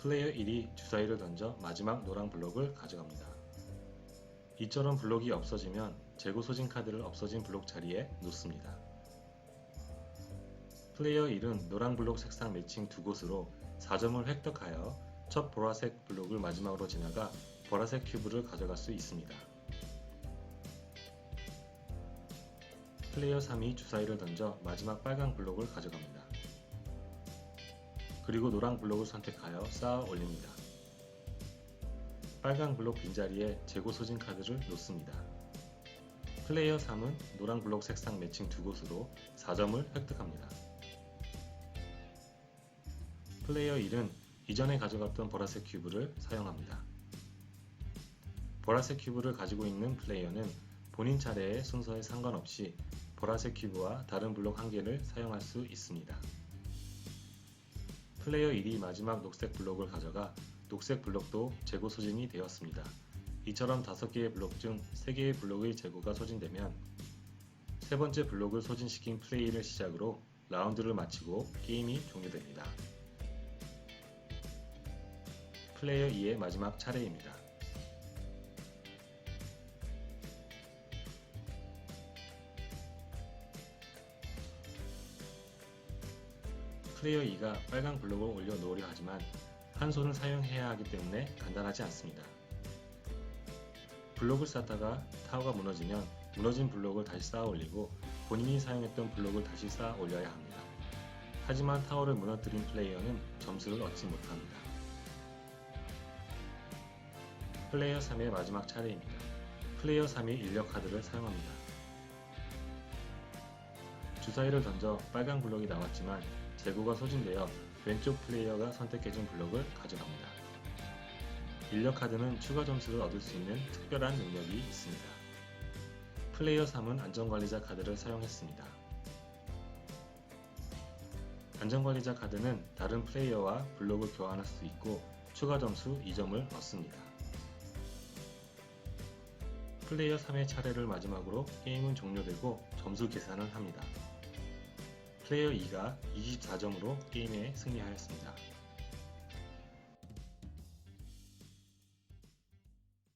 플레이어 1이 주사위를 던져 마지막 노랑 블록을 가져갑니다. 이처럼 블록이 없어지면 재고 소진 카드를 없어진 블록 자리에 놓습니다. 플레이어 1은 노랑 블록 색상 매칭 두 곳으로 4점을 획득하여 첫 보라색 블록을 마지막으로 지나가 보라색 큐브를 가져갈 수 있습니다. 플레이어 3이 주사위를 던져 마지막 빨강 블록을 가져갑니다. 그리고 노랑 블록을 선택하여 쌓아 올립니다. 빨강 블록 빈자리에 재고 소진 카드를 놓습니다. 플레이어 3은 노랑 블록 색상 매칭 두 곳으로 4점을 획득합니다. 플레이어 1은 이전에 가져갔던 보라색 큐브를 사용합니다. 보라색 큐브를 가지고 있는 플레이어는 본인 차례의 순서에 상관없이 보라색 큐브와 다른 블록 한 개를 사용할 수 있습니다. 플레이어 1이 마지막 녹색 블록을 가져가 녹색 블록도 재고 소진이 되었습니다. 이처럼 5개의 블록 중 3개의 블록의 재고가 소진되면 세 번째 블록을 소진시킨 플레이를 시작으로 라운드를 마치고 게임이 종료됩니다. 플레이어 2의 마지막 차례입니다. 플레이어 2가 빨강 블록을 올려 놓으려 하지만 한 손을 사용해야 하기 때문에 간단하지 않습니다. 블록을 쌓다가 타워가 무너지면 무너진 블록을 다시 쌓아 올리고 본인이 사용했던 블록을 다시 쌓아 올려야 합니다. 하지만 타워를 무너뜨린 플레이어는 점수를 얻지 못합니다. 플레이어 3의 마지막 차례입니다. 플레이어 3이 인력 카드를 사용합니다. 주사위를 던져 빨간 블록이 나왔지만 재고가 소진되어 왼쪽 플레이어가 선택해준 블록을 가져갑니다. 인력 카드는 추가 점수를 얻을 수 있는 특별한 능력이 있습니다. 플레이어 3은 안전관리자 카드를 사용했습니다. 안전관리자 카드는 다른 플레이어와 블록을 교환할 수 있고 추가 점수 2점을 얻습니다. 플레이어 3의 차례를 마지막으로 게임은 종료되고 점수 계산을 합니다. 플레이어 2가 24점으로 게임에 승리하였습니다.